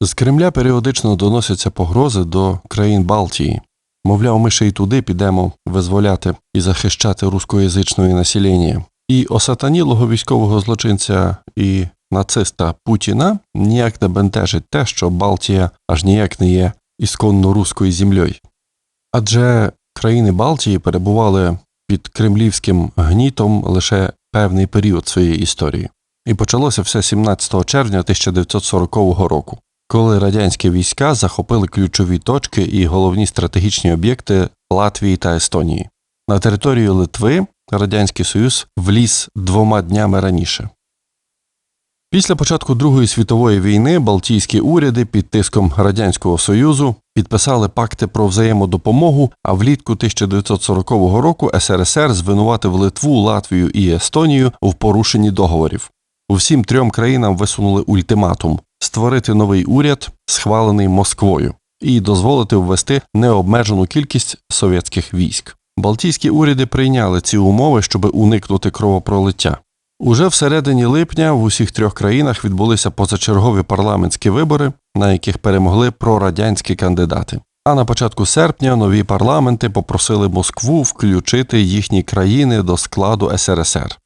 З Кремля періодично доносяться погрози до країн Балтії. Мовляв, ми ще й туди підемо визволяти і захищати рускоязичне населення. І осатанілого військового злочинця і нациста Путіна ніяк не бентежить те, що Балтія аж ніяк не є ісконно руською землею. Адже країни Балтії перебували під кремлівським гнітом лише певний період своєї історії. І почалося все 17 червня 1940 року, коли радянські війська захопили ключові точки і головні стратегічні об'єкти Латвії та Естонії. На територію Литви Радянський Союз вліз двома днями раніше. Після початку Другої світової війни Балтійські уряди під тиском Радянського Союзу підписали пакти про взаємодопомогу, а влітку 1940 року СРСР звинуватив Литву, Латвію і Естонію в порушенні договорів. Усім трьом країнам висунули ультиматум створити новий уряд, схвалений Москвою, і дозволити ввести необмежену кількість совєтських військ. Балтійські уряди прийняли ці умови, щоб уникнути кровопролиття. Уже всередині липня в усіх трьох країнах відбулися позачергові парламентські вибори, на яких перемогли прорадянські кандидати. А на початку серпня нові парламенти попросили Москву включити їхні країни до складу СРСР.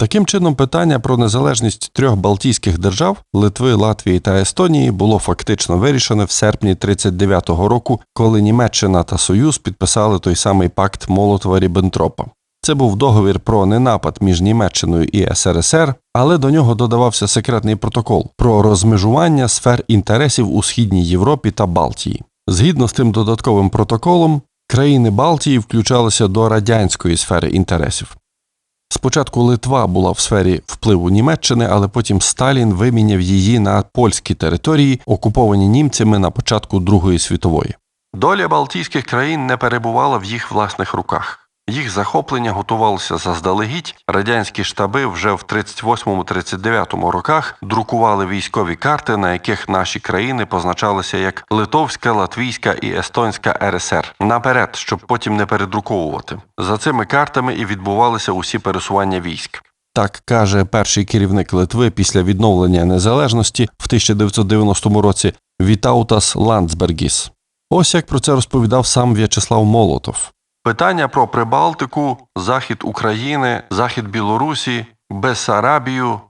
Таким чином, питання про незалежність трьох Балтійських держав Литви, Латвії та Естонії було фактично вирішене в серпні 39-го року, коли Німеччина та Союз підписали той самий пакт Молотова Ріббентропа. Це був договір про ненапад між Німеччиною і СРСР, але до нього додавався секретний протокол про розмежування сфер інтересів у східній Європі та Балтії. Згідно з тим додатковим протоколом, країни Балтії включалися до радянської сфери інтересів. Спочатку Литва була в сфері впливу Німеччини, але потім Сталін виміняв її на польські території, окуповані німцями на початку Другої світової. Доля Балтійських країн не перебувала в їх власних руках. Їх захоплення готувалося заздалегідь. Радянські штаби вже в 38-39 роках друкували військові карти, на яких наші країни позначалися як Литовська, Латвійська і Естонська РСР наперед, щоб потім не передруковувати. За цими картами і відбувалися усі пересування військ. Так каже перший керівник Литви після відновлення незалежності в 1990 році Вітаутас Ландсбергіс. Ось як про це розповідав сам В'ячеслав Молотов. Питання про Прибалтику, захід України, захід Білорусі, Бессарабію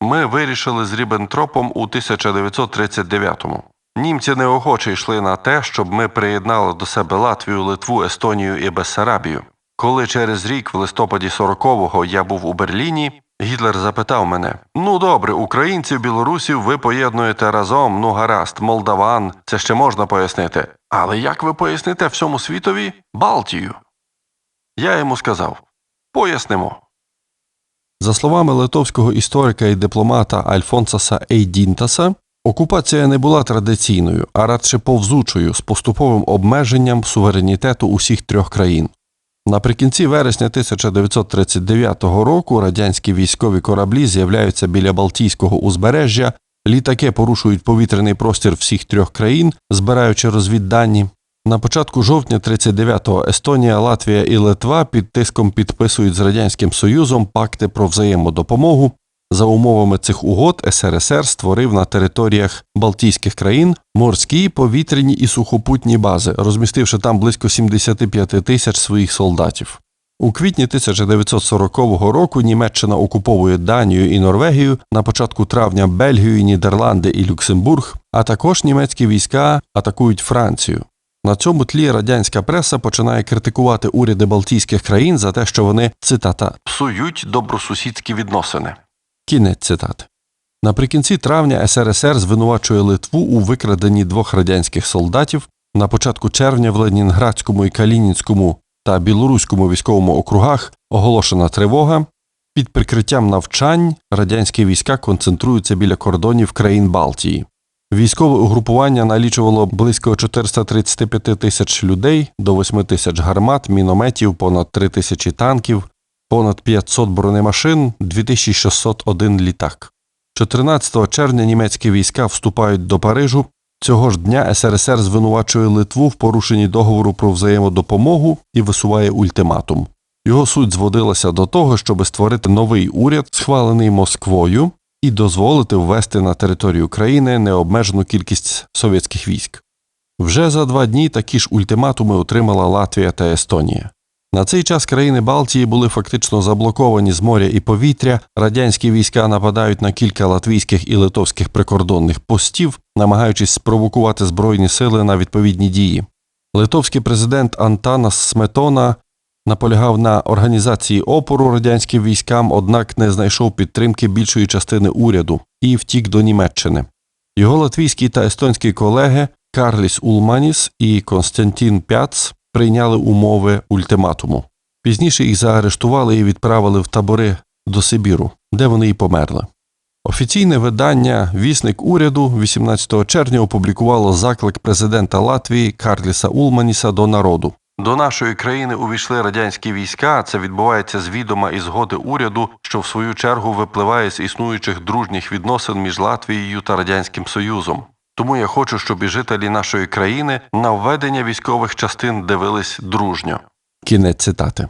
ми вирішили з Рібентропом у 1939-му. Німці неохоче йшли на те, щоб ми приєднали до себе Латвію, Литву, Естонію і Бессарабію. Коли через рік в листопаді 40-го я був у Берліні, Гітлер запитав мене: Ну добре, українців, білорусів ви поєднуєте разом, ну гаразд, молдаван, це ще можна пояснити. Але як ви поясните всьому світові Балтію? Я йому сказав: Пояснимо. За словами литовського історика і дипломата Альфонсаса Ейдінтаса, окупація не була традиційною, а радше повзучою з поступовим обмеженням суверенітету усіх трьох країн. Наприкінці вересня 1939 року радянські військові кораблі з'являються біля Балтійського узбережжя, літаки порушують повітряний простір всіх трьох країн, збираючи розвіддані. На початку жовтня 39-го Естонія, Латвія і Литва під тиском підписують з Радянським Союзом пакти про взаємодопомогу. За умовами цих угод СРСР створив на територіях Балтійських країн морські, повітряні і сухопутні бази, розмістивши там близько 75 тисяч своїх солдатів. У квітні 1940 року Німеччина окуповує Данію і Норвегію, на початку травня Бельгію, Нідерланди і Люксембург, а також німецькі війська атакують Францію. На цьому тлі радянська преса починає критикувати уряди Балтійських країн за те, що вони цитата псують добросусідські відносини. Кінець цитати. Наприкінці травня СРСР звинувачує Литву у викраденні двох радянських солдатів. На початку червня в Ленінградському і Калінінському та Білоруському військовому округах оголошена тривога. Під прикриттям навчань радянські війська концентруються біля кордонів країн Балтії. Військове угрупування налічувало близько 435 тисяч людей, до 8 тисяч гармат, мінометів, понад 3 тисячі танків, понад 500 бронемашин, 2601 літак. 14 червня німецькі війська вступають до Парижу. Цього ж дня СРСР звинувачує Литву в порушенні договору про взаємодопомогу і висуває ультиматум. Його суть зводилася до того, щоб створити новий уряд, схвалений Москвою, і дозволити ввести на територію країни необмежену кількість совєтських військ. Вже за два дні такі ж ультиматуми отримала Латвія та Естонія. На цей час країни Балтії були фактично заблоковані з моря і повітря. Радянські війська нападають на кілька латвійських і литовських прикордонних постів, намагаючись спровокувати збройні сили на відповідні дії. Литовський президент Антанас Сметона наполягав на організації опору радянським військам, однак не знайшов підтримки більшої частини уряду і втік до Німеччини. Його латвійські та естонські колеги Карліс Улманіс і Константін Пяц прийняли умови ультиматуму. Пізніше їх заарештували і відправили в табори до Сибіру, де вони і померли. Офіційне видання Вісник уряду 18 червня опублікувало заклик президента Латвії Карліса Улманіса до народу. До нашої країни увійшли радянські війська. Це відбувається з відома і згоди уряду, що в свою чергу випливає з існуючих дружніх відносин між Латвією та радянським Союзом. Тому я хочу, щоб і жителі нашої країни на введення військових частин дивились дружньо. Кінець цитати.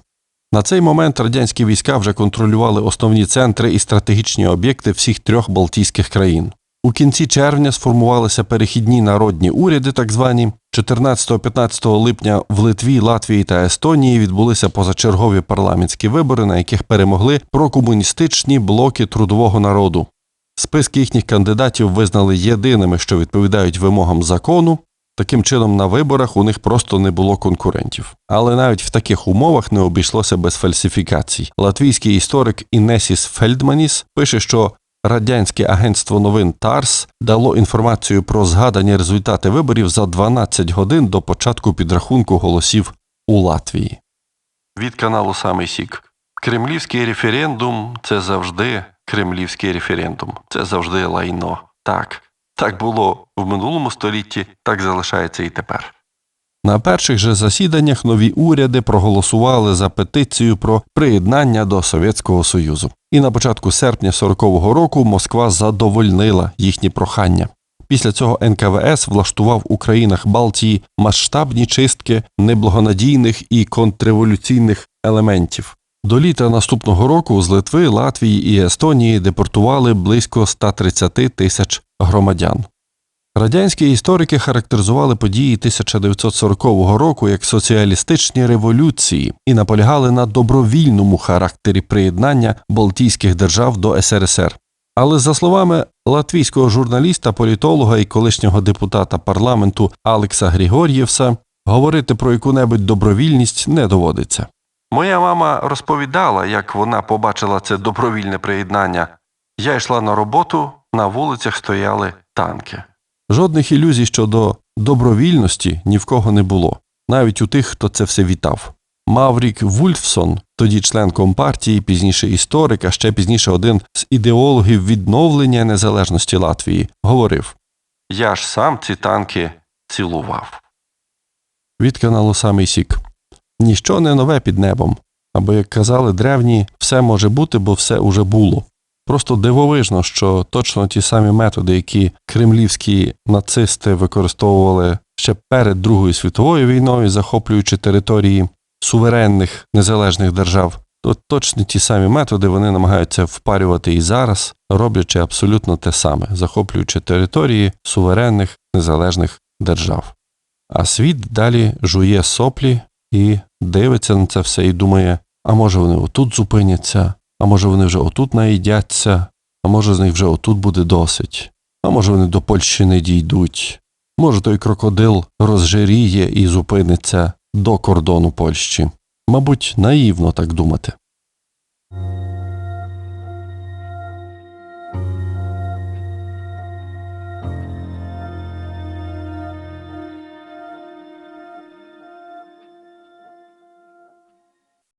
На цей момент радянські війська вже контролювали основні центри і стратегічні об'єкти всіх трьох Балтійських країн. У кінці червня сформувалися перехідні народні уряди, так звані. 14-15 липня в Литві, Латвії та Естонії відбулися позачергові парламентські вибори, на яких перемогли прокомуністичні блоки трудового народу. Списки їхніх кандидатів визнали єдиними, що відповідають вимогам закону. Таким чином, на виборах у них просто не було конкурентів. Але навіть в таких умовах не обійшлося без фальсифікацій. Латвійський історик Інесіс Фельдманіс пише, що радянське агентство новин ТАРС дало інформацію про згадані результати виборів за 12 годин до початку підрахунку голосів у Латвії. Від каналу Самий Сік. Кремлівський референдум це завжди кремлівський референдум. Це завжди лайно. Так. Так було в минулому столітті, так залишається і тепер. На перших же засіданнях нові уряди проголосували за петицію про приєднання до Совєтського Союзу. І на початку серпня 40-го року Москва задовольнила їхні прохання. Після цього НКВС влаштував у країнах Балтії масштабні чистки неблагонадійних і контрреволюційних елементів. До літа наступного року з Литви, Латвії і Естонії депортували близько 130 тисяч громадян. Радянські історики характеризували події 1940 року як соціалістичні революції і наполягали на добровільному характері приєднання Балтійських держав до СРСР. Але за словами латвійського журналіста, політолога і колишнього депутата парламенту Алекса Григор'євса, говорити про яку-небудь добровільність не доводиться. Моя мама розповідала, як вона побачила це добровільне приєднання. Я йшла на роботу, на вулицях стояли танки. Жодних ілюзій щодо добровільності ні в кого не було, навіть у тих, хто це все вітав. Маврік Вульфсон, тоді член компартії, пізніше історик, а ще пізніше один з ідеологів відновлення незалежності Латвії, говорив: Я ж сам ці танки цілував. Від каналу Самий Сік. Ніщо не нове під небом. Або, як казали древні, все може бути, бо все уже було. Просто дивовижно, що точно ті самі методи, які кремлівські нацисти використовували ще перед Другою світовою війною, захоплюючи території суверенних незалежних держав, то точно ті самі методи вони намагаються впарювати і зараз, роблячи абсолютно те саме, захоплюючи території суверенних незалежних держав. А світ далі жує соплі і дивиться на це все і думає: а може вони отут зупиняться, а може вони вже отут наїдяться, а може з них вже отут буде досить, а може вони до Польщі не дійдуть, може той крокодил розжиріє і зупиниться до кордону Польщі. Мабуть, наївно так думати.